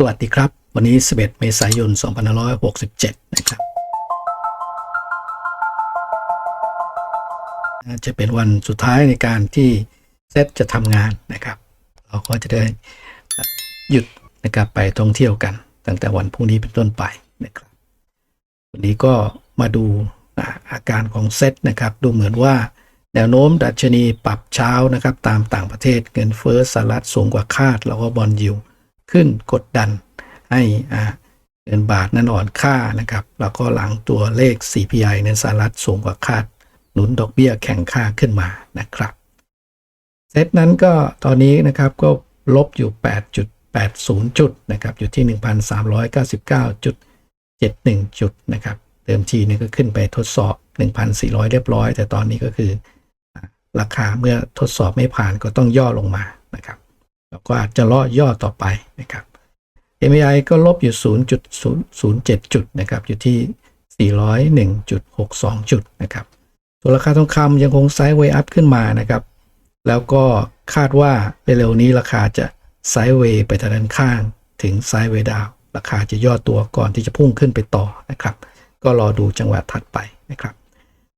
สวัสดีครับ วันนี้ 11 เมษายน 2567 นะครับ จะเป็นวันสุดท้ายในการที่เซตจะทำงานนะครับ เราก็จะได้หยุดนะครับไปท่องเที่ยวกัน ตั้งแต่วันพรุ่งนี้เป็นต้นไปนะครับ วันนี้ก็มาดูอาการของเซตนะครับ ดูเหมือนว่าแนวโน้มดัชนีปรับเช้านะครับ ตามต่างประเทศเงินเฟ้อสหรัฐสูงกว่าคาด แล้วก็บอลยิว ขึ้นกดดันให้อ่าเงินบาทนั้นอ่อนค่านะครับ แล้วก็หลังตัวเลข CPI ในสหรัฐสูงกว่าคาดหนุนดอกเบี้ยแข่งค่าขึ้นมานะครับเซตนั้นก็ตอนนี้นะครับก็ลบอยู่ 8.80 จุดนะครับอยู่ที่ 1,399.71 จุดนะครับเดิมทีนี่ก็ขึ้นไปทดสอบ 1,400 เรียบร้อย แต่ตอนนี้ก็คือ ราคาเมื่อทดสอบไม่ผ่านก็ต้องย่อลงมา นะครับแล้วก็อาจจะล่อย่อต่อไปนะครับ MAI ก็ลบอยู่0.007 จุดนะครับ อยู่ที่ 401.62 จุดนะครับส่วราคาทองคำยังคงไซด์เวย์อัพขึ้นมานะครับ แล้วก็คาดว่าเร็วๆนี้ราคาจะไซด์เวย์ไปทางด้านข้างถึงไซด์เวย์ดาวราคาจะย่อตัวก่อนที่จะพุ่งขึ้นไปต่อนะครับ ก็รอดูจังหวะถัดไปนะครับ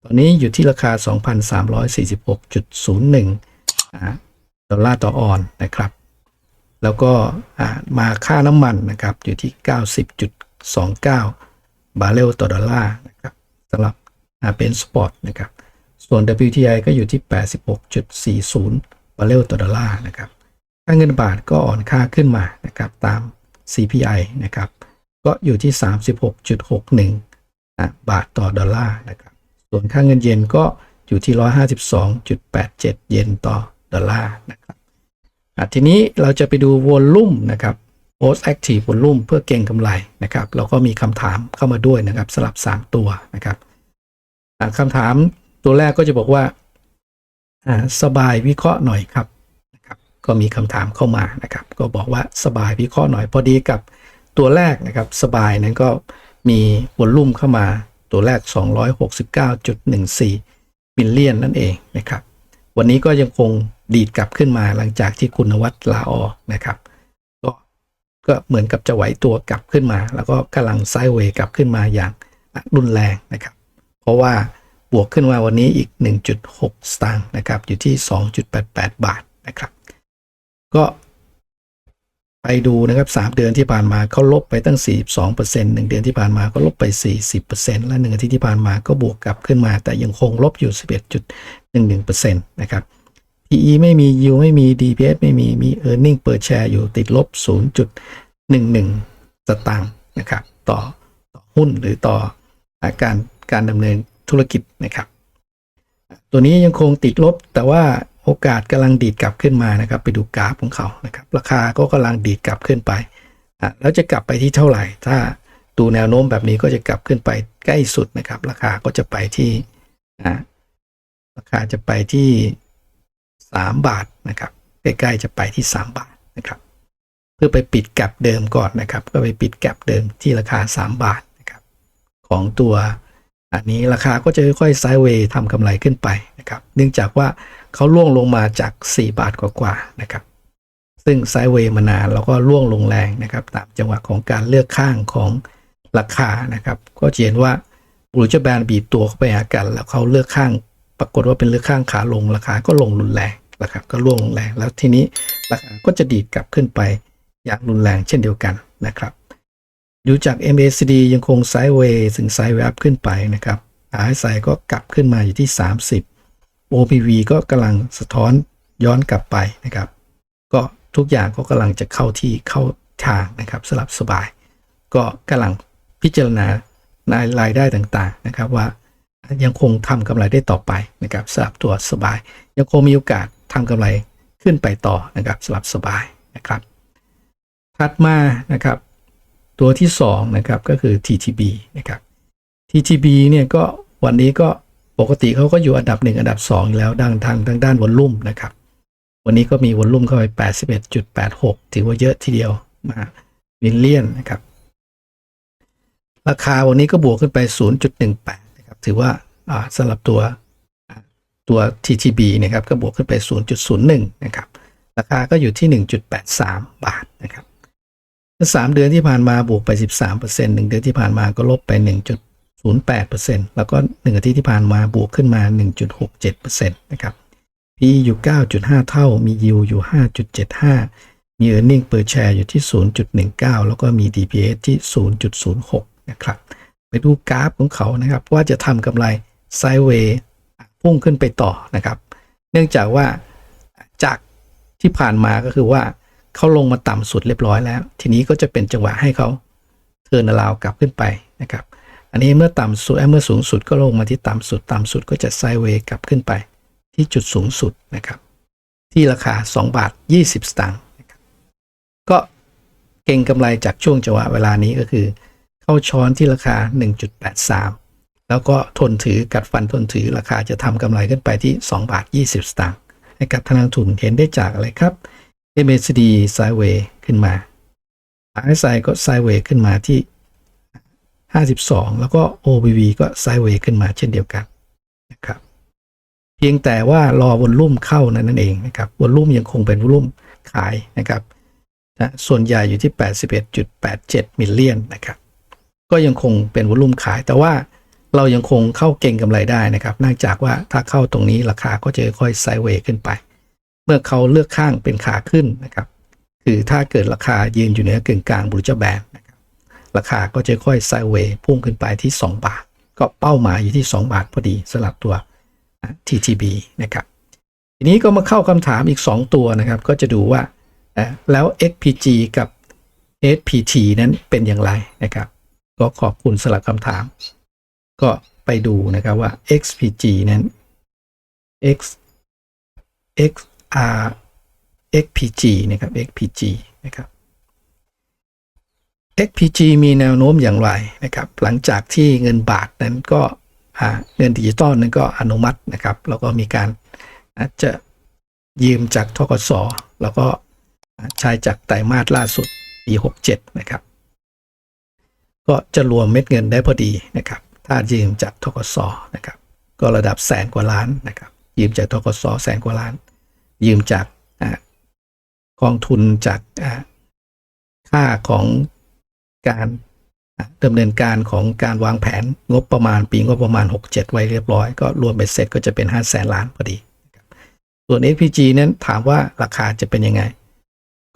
ตอนนี้อยู่ที่ราคา 2,346.01ดอลลาร์ต่อออนนะครับ แล้วก็มาค่าน้ำมันนะครับอยู่ที่ 90.29 บาร์เรลต่อดอลลาร์นะครับสำหรับเป็นสปอร์ตนะครับส่วน WTI ก็อยู่ที่ 86.40 บาร์เรลต่อดอลลาร์นะครับค่าเงินบาทก็อ่อนค่าขึ้นมานะครับตาม CPI นะครับก็อยู่ที่ 36.61อะบาทต่อดอลลาร์นะครับส่วนค่าเงินเยนก็อยู่ที่ 152.87 เยนต่อดอลลาร์นะครับ ทีนี้เราจะไปดูวอลลุ่มนะครับ post active volume เพื่อเก็งกำไรนะครับ เราก็มีคำถามเข้ามาด้วยนะครับสลับ 3 ตัวนะครับคำถามตัวแรกก็จะบอกว่าอ่าสบายวิเคราะห์หน่อยครับนะครับ ก็มีคำถามเข้ามานะครับ ก็บอกว่าสบายวิเคราะห์หน่อยพอดีกับตัวแรกนะครับ สบายนั้นก็มีวอลลุ่มเข้ามาตัวแรก 269.14บิลเลียนนั่นเองนะครับ วันนี้ก็ยังคง ดีดกลับขึ้นมาหลังจากที่คุณวัดลาออกนะครับ ก็ก็เหมือนกับจะไหวตัวกลับขึ้นมา แล้วก็กำลังไซด์เวย์กลับขึ้นมาอย่างรุนแรงนะครับ เพราะว่าบวกขึ้นมาวันนี้อีก 1.6 สตางค์นะครับ อยู่ที่ 2.88 บาทนะครับ ก็ไปดูนะครับ 3 เดือนที่ผ่านมาเขาลบไปตั้ง 42% 1 เดือนที่ผ่านมาก็ลบไป 40%และ1อาทิตย์ที่ผ่านมาก็บวกกลับขึ้นมา แต่ยังคงลบอยู่ 11.11%นะครับ PE ไม่มี yield ไม่มี DPS ไม่มี มี earning per share อยู่ติดลบ 0.11 สตางค์นะครับ ต่อต่อหุ้นหรือต่ออาการการดำเนินธุรกิจนะครับ ตัวนี้ยังคงติดลบแต่ว่าโอกาสกำลังดีดกลับขึ้นมานะครับ ไปดูกราฟของเขานะครับ ราคาก็กำลังดีดกลับขึ้นไปอะแล้วจะกลับไปที่เท่าไหร่ ถ้าดูแนวโน้มแบบนี้ก็จะกลับขึ้นไปใกล้สุดนะครับ ราคาก็จะไปที่อะราคาจะไปที่ 3 บาทนะครับใกล้ๆจะไปที่ 3 บาทนะครับเพื่อไปปิดแกลบเดิมก่อนนะครับ ก็ไปปิดแกลบเดิมที่ราคา 3 บาทนะครับของตัวอันนี้ราคาก็จะค่อยๆไซด์เวย์ทำกำไรขึ้นไปนะครับเนื่องจากว่าเขาล่วงลงมาจาก 4 บาทกว่าๆนะครับซึ่งไซด์เวย์มานานแล้วก็ล่วงลงแรงนะครับตามจังหวะของการเลือกข้างของราคานะครับ ก็เห็นว่าบรูจะแบนบีบตัวเข้าไปหากัน แล้วเขาเลือกข้าง ปรากฏว่าเป็นเลือกข้างขาลงราคาก็ลงรุนแรงนะครับก็ร่วงลงแรง แล้วทีนี้ราคาก็จะดีดกลับขึ้นไปอย่างรุนแรงเช่นเดียวกันนะครับดูจาก MACD ยังคงไซด์เวย์ถึงไซด์เวย์อัพขึ้นไปนะครับ RSI ก็กลับขึ้นมาอยู่ที่ 30 OPV ก็กำลังสะท้อนย้อนกลับไปนะครับ ก็ทุกอย่างก็กำลังจะเข้าที่เข้าทางนะครับสลับสบาย ก็กำลังพิจารณาในรายได้ต่างๆนะครับว่า ยังคงทำกำไรได้ต่อไปนะครับสลับตัวสบาย ยังคงมีโอกาสทำกำไรขึ้นไปต่อนะครับสลับสบายนะครับถัดมานะครับตัวที่2นะครับก็คือ TTB นะครับ TTB เนี่ยก็วันนี้ก็ปกติเขาก็อยู่อันดับ 1 อันดับ2อยู่แล้วดังทางทางด้านวอลลุ่มนะครับ วันนี้ก็มีวอลลุ่มเข้าไป 81.86 ถือว่าเยอะทีเดียวมามิลเลียนนะครับ ราคาวันนี้ก็บวกขึ้นไป 0.18นะครับ ถือว่าสำหรับตัวตัว TTB นะครับก็บวกขึ้นไป 0.01 นะครับ ราคาก็อยู่ที่ 1.83 บาทนะครับสามเดือนที่ผ่านมาบวกไป 13%หนึ่งเดือนที่ผ่านมาก็ลบไป 1.08%แล้วก็หนึ่งอาทิตย์ที่ผ่านมาบวกขึ้นมา 1.67%นะครับ P อยู่ 9.5 เท่า มี yield อยู่ 5.75 มี earning per share อยู่ที่ 0.19 แล้วก็มี DPS ที่ 0.06 นะครับ ไปดูกราฟของเขานะครับ ว่าจะทำกำไรไซเวย์พุ่งขึ้นไปต่อนะครับ เนื่องจากว่าจากที่ผ่านมาก็คือว่าเขาลงมาต่ำสุดเรียบร้อยแล้ว ทีนี้ก็จะเป็นจังหวะให้เขาเทิร์นราวกลับขึ้นไปนะครับ อันนี้เมื่อต่ำสุดเอ้ยเมื่อสูงสุดก็ลงมาที่ต่ำสุด ต่ำสุดก็จะไซเวย์กลับขึ้นไป ที่จุดสูงสุดนะครับ ที่ราคา 2 บาท 20 สตางค์ก็เก่งกำไรจากช่วงจังหวะเวลานี้ก็คือ เข้าช้อนที่ราคา 1.83 แล้วก็ทนถือกัดฟันทนถือราคาจะทำกำไรขึ้นไปที่ 2 บาท 20 สตางค์ให้กับทางนักทุนเห็นได้จากอะไรครับ MACD ไซด์เวย์ขึ้นมา RSI ก็ไซด์เวย์ขึ้นมาที่ 52 แล้วก็ OBV ก็ไซด์เวย์ขึ้นมาเช่นเดียวกันนะครับเพียงแต่ว่ารอวอลลุ่มเข้านั้นนั่นเองนะครับวอลลุ่มยังคงเป็นวอลลุ่มขายนะครับนะส่วนใหญ่อยู่ที่ 81.87 มิลเลียนนะครับ ก็ยังคงเป็นวอลุ่มขาย แต่ว่าเรายังคงเข้าเก่งกำไรได้นะครับเนื่องจากว่าถ้าเข้าตรงนี้ราคาก็จะค่อยไซด์เวย์ขึ้นไป เมื่อเขาเลือกข้างเป็นขาขึ้นนะครับ คือถ้าเกิดราคายืนอยู่เหนือกึ่งกลางบรูจแบนนะครับ ราคาก็จะค่อยไซด์เวย์พุ่งขึ้นไปที่ 2 บาท ก็เป้าหมายอยู่ที่ 2 บาทพอดีสำหรับตัว TTB นะครับ ทีนี้ก็มาเข้าคำถามอีก 2 ตัวนะครับ ก็จะดูว่าแล้ว XPG กับ SPT นั้นเป็นอย่างไรนะครับ ก็ขอบคุณสำหรับคำถาม ก็ไปดูนะครับว่า XPG นั้น X XR XPG นะครับ XPG นะครับ XPG มีแนวโน้มอย่างไรนะครับ หลังจากที่เงินบาทนั้นก็เงินดิจิตอลนั้นก็อนุมัตินะครับ แล้วก็มีการอาจจะยืมจากทกสแล้วก็ใช้จากไตรมาสล่าสุดปี 67 นะครับ ก็จะรวมเม็ดเงินได้พอดีนะครับ ถ้ายืมจากทกสนะครับ ก็ระดับแสนกว่าล้านนะครับ ยืมจากทกสแสนกว่าล้าน ยืมจากกองทุนจากค่าของการอะดำเนินการของการวางแผนงบประมาณปีงบประมาณ 67 ไว้เรียบร้อย ก็รวมไปเสร็จก็จะเป็น5แสนล้านพอดี ส่วน SPG นั้นถามว่าราคาจะเป็นยังไง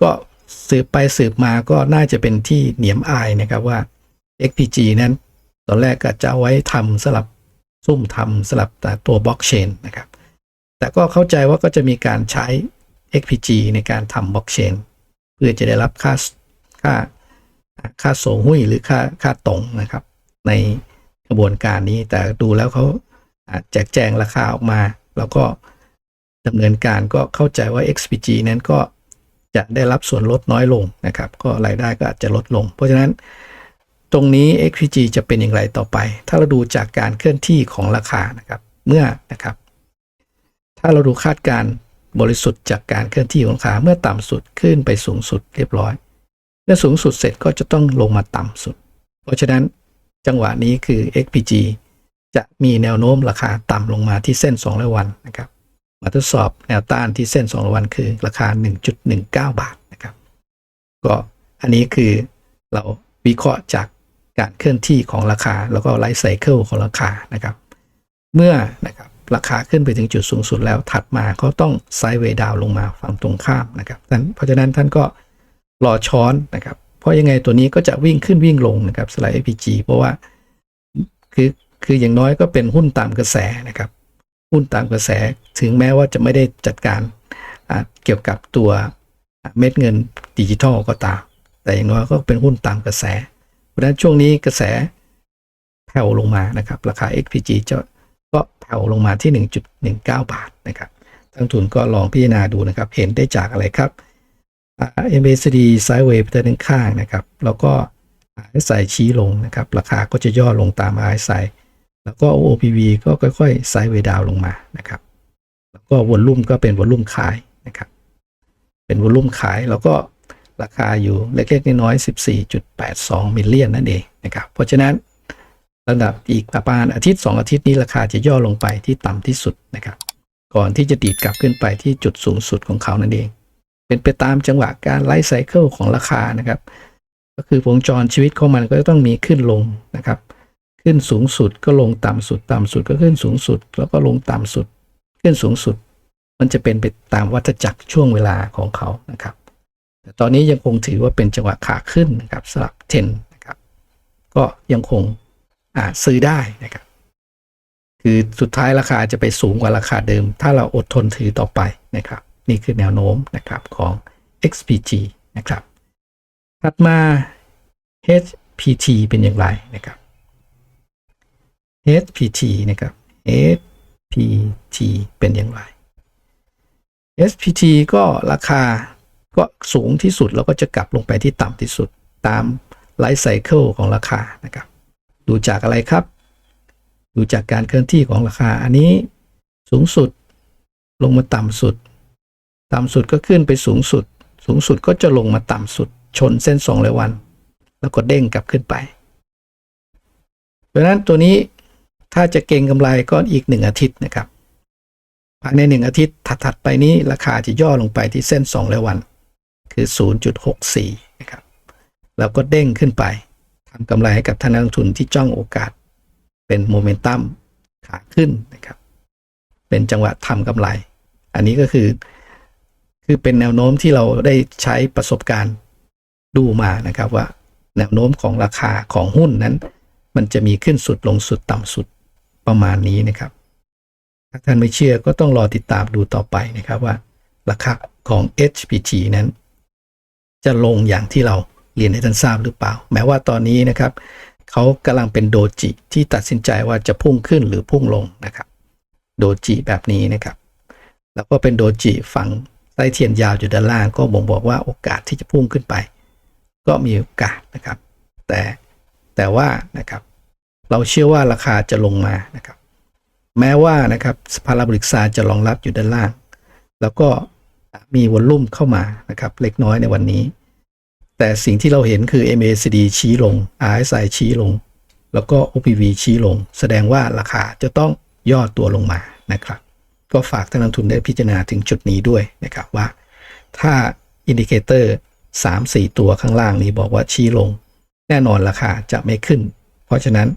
ก็สืบไปสืบมาก็น่าจะเป็นที่เหนียมอายนะครับว่า XPG นั้น ตอนแรกก็จะไว้ทำสลับซุ่มทำสลับแต่ตัวบล็อกเชนนะครับ แต่ก็เข้าใจว่าก็จะมีการใช้ XPG ในการทำบล็อกเชนเพื่อจะได้รับค่าค่าค่าโสหุ้ยหรือค่าค่าตรงนะครับ ในกระบวนการนี้แต่ดูแล้วเขาอะแจกแจงราคาออกมา แล้วก็ดำเนินการก็เข้าใจว่า XPG นั้นก็จะได้รับส่วนลดน้อยลงนะครับ ก็รายได้ก็อาจจะลดลง เพราะฉะนั้น ตรงนี้ XPG จะเป็นอย่างไรต่อไป ถ้าเราดูจากการเคลื่อนที่ของราคานะครับ เมื่อนะครับ ถ้าเราดูคาดการณ์บริสุทธิ์จากการเคลื่อนที่ของราคาเมื่อต่ำสุดขึ้นไปสูงสุดเรียบร้อย เมื่อสูงสุดเสร็จก็จะต้องลงมาต่ำสุด เพราะฉะนั้นจังหวะนี้คือ XPG จะมีแนวโน้มราคาต่ำลงมาที่เส้น200วันนะครับ มาทดสอบแนวต้านที่เส้น200วันคือราคา 1.19 บาทนะครับ ก็อันนี้คือเราวิเคราะห์จาก การเคลื่อนที่ของราคา แล้วก็ไลฟ์ไซเคิลของราคานะครับ เมื่อนะครับราคาขึ้นไปถึงจุดสูงสุดแล้วถัดมาเขาต้องไซด์เวดาวลงมาฝั่งตรงข้ามนะครับนั้นเพราะฉะนั้นท่านก็รอช้อนนะครับ เพราะยังไงตัวนี้ก็จะวิ่งขึ้นวิ่งลงนะครับสไลด์ APG เพราะว่าคือคืออย่างน้อยก็เป็นหุ้นตามกระแสนะครับ หุ้นตามกระแสถึงแม้ว่าจะไม่ได้จัดการเกี่ยวกับตัวเม็ดเงินดิจิทัลก็ตาม แต่อย่างน้อยก็เป็นหุ้นตามกระแส เพราะฉะนั้นช่วงนี้กระแสแผ่วลงมานะครับ ราคา XPG จะก็แผ่วลงมาที่ 1.19 บาทนะครับทางทุนก็ลองพิจารณาดูนะครับ เห็นได้จากอะไรครับ MACD ไซด์เวย์ไปด้านข้างนะครับ แล้วก็ RSI ชี้ลงนะครับ ราคาก็จะย่อลงตาม RSI แล้วก็ OPV ก็ค่อยๆ ไซด์เวดาวลงมานะครับ แล้วก็วอลลุ่มก็เป็นวอลลุ่มขายนะครับ เป็นวอลลุ่มขายแล้วก็ ราคาอยู่เล็กๆน้อยๆ14.82 มิลเลียนนั่นเองนะครับ เพราะฉะนั้นระดับอีกประมาณอาทิตย์ 2 อาทิตย์นี้ราคาจะย่อลงไปที่ต่ำที่สุดนะครับ ก่อนที่จะดีดกลับขึ้นไปที่จุดสูงสุดของเขานั่นเอง เป็นไปตามจังหวะการไลฟ์ไซเคิลของราคานะครับ ก็คือวงจรชีวิตของมันก็จะต้องมีขึ้นลงนะครับ ขึ้นสูงสุดก็ลงต่ำสุดต่ำสุดก็ขึ้นสูงสุด แล้วก็ลงต่ำสุด ขึ้นสูงสุด มันจะเป็นไปตามวัฏจักรช่วงเวลาของเขานะครับ แต่ตอนนี้ยังคงถือว่าเป็นจังหวะขาขึ้นนะครับสลับเทนนะครับ ก็ยังคงอ่าซื้อได้นะครับ คือสุดท้ายราคาจะไปสูงกว่าราคาเดิม ถ้าเราอดทนถือต่อไปนะครับ นี่คือแนวโน้มนะครับของ XPG นะครับ ถัดมา HPT เป็นอย่างไรนะครับ HPT นะครับ HPT เป็นอย่างไร SPT ก็ราคา ก็สูงที่สุดแล้วก็จะกลับลงไปที่ต่ำที่สุดตามไลฟ์ไซเคิลของราคานะครับ ดูจากอะไรครับ ดูจากการเคลื่อนที่ของราคา อันนี้สูงสุดลงมาต่ำสุด ต่ำสุดก็ขึ้นไปสูงสุด สูงสุดก็จะลงมาต่ำสุด ชนเส้นสองร้อยวัน แล้วก็เด้งกลับขึ้นไป เพราะนั้นตัวนี้ถ้าจะเก็งกำไรก็อีกหนึ่งอาทิตย์นะครับภายในหนึ่งอาทิตย์ถัดๆไปนี้ราคาจะย่อลงไปที่เส้น2ร้อยวัน คือ 0.64 นะครับแล้วก็เด้งขึ้นไปทำกำไรให้กับท่านนักลงทุนที่จ้องโอกาส เป็นโมเมนตัมขาขึ้นนะครับ เป็นจังหวะทำกำไร อันนี้ก็คือ คือเป็นแนวโน้มที่เราได้ใช้ประสบการณ์ดูมานะครับว่า แนวโน้มของราคาของหุ้นนั้น มันจะมีขึ้นสุดลงสุดต่ำสุดประมาณนี้นะครับ ถ้าท่านไม่เชื่อก็ต้องรอติดตามดูต่อไปนะครับว่า ราคาของ HPG นั้น จะลงอย่างที่เราเรียนให้ท่านทราบหรือเปล่า แม้ว่าตอนนี้นะครับเขากำลังเป็นโดจิที่ตัดสินใจว่าจะพุ่งขึ้นหรือพุ่งลงนะครับ โดจิแบบนี้นะครับ แล้วก็เป็นโดจิฝั่งไส้เทียนยาวอยู่ด้านล่างก็บ่งบอกว่าโอกาสที่จะพุ่งขึ้นไป ก็มีโอกาสนะครับ แต่แต่ว่านะครับเราเชื่อว่าราคาจะลงมานะครับ แม้ว่านะครับพาราบริกซาจะรองรับอยู่ด้านล่าง แล้วก็ มีวอลลุ่มเข้ามานะครับเล็กน้อยในวันนี้ แต่สิ่งที่เราเห็นคือ MACD ชี้ลง RSI ชี้ลง แล้วก็ OPV ชี้ลง แสดงว่าราคาจะต้องย่อตัวลงมานะครับ ก็ฝากท่านนักลงทุนได้พิจารณาถึงจุดนี้ด้วยนะครับว่า ถ้าอินดิเคเตอร์ 3-4 ตัวข้างล่างนี้บอกว่าชี้ลง แน่นอนราคาจะไม่ขึ้น เพราะฉะนั้น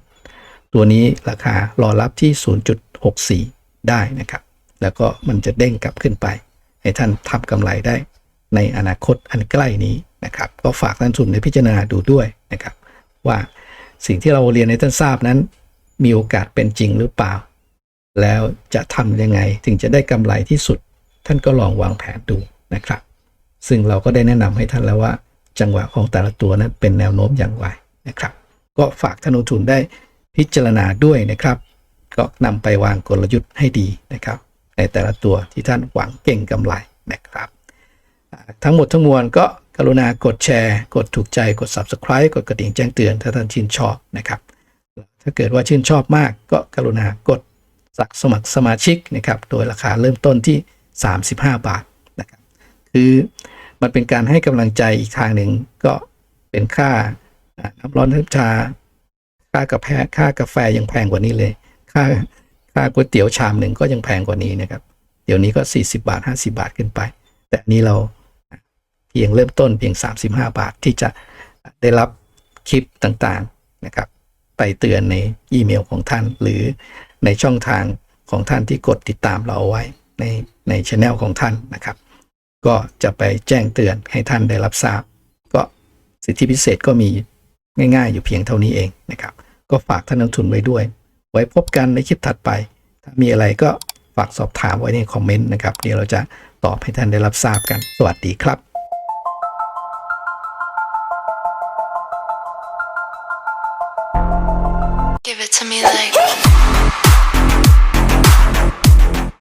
ตัวนี้ราคารอรับที่ 0.64 ได้นะครับ แล้วก็มันจะเด้งกลับขึ้นไป ให้ท่านทำกำไรได้ในอนาคตอันใกล้นี้นะครับ ก็ฝากท่านทุนในพิจารณาดูด้วยนะครับ ว่าสิ่งที่เราเรียนให้ท่านทราบนั้น มีโอกาสเป็นจริงหรือเปล่า แล้วจะทำยังไงถึงจะได้กำไรที่สุด ท่านก็ลองวางแผนดูนะครับ ซึ่งเราก็ได้แนะนำให้ท่านแล้วว่า จังหวะของแต่ละตัวนั้นเป็นแนวโน้มอย่างไรนะครับ ก็ฝากท่านลงทุนได้พิจารณาด้วยนะครับ ก็นำไปวางกลยุทธ์ให้ดีนะครับ ในแต่ละตัวที่ท่านหวังเก่งกำไรนะครับ ทั้งหมดทั้งมวลก็กรุณากดแชร์ กดถูกใจกด Subscribe กดกระดิ่งแจ้งเตือนถ้าท่านชื่นชอบนะครับ ถ้าเกิดว่าชื่นชอบมากก็กรุณากดสักสมัครสมาชิกนะครับ โดยราคาเริ่มต้นที่ 35 บาทนะครับ คือมันเป็นการให้กำลังใจอีกทางหนึ่งก็เป็นค่าน้ำร้อนน้ำชา ค่ากาแฟค่ากาแฟยังแพงกว่านี้เลย ค่า ค่าก๋วยเตี๋ยวชามหนึ่งก็ยังแพงกว่านี้นะครับ เดี๋ยวนี้ก็ 40 บาท 50 บาทขึ้นไป แต่นนี้เราเพียงเริ่มต้นเพียง 35 บาทที่จะได้รับคลิปต่างๆนะครับ ไปเตือนในอีเมลของท่าน หรือในช่องทางของท่านที่กดติดตามเราเอาไว้ในในช anel ของท่านนะครับ ก็จะไปแจ้งเตือนให้ท่านได้รับทราบ ก็สิทธิพิเศษก็มีง่ายๆ อยู่เพียงเท่านี้เองนะครับ ก็ฝากท่านนักทุนไว้ด้วย ไว้พบกันในคลิปถัดไป ถ้ามีอะไรก็ฝากสอบถามไว้ในคอมเมนต์นะครับ เดี๋ยวเราจะตอบให้ท่านได้รับทราบกัน สวัสดีครับ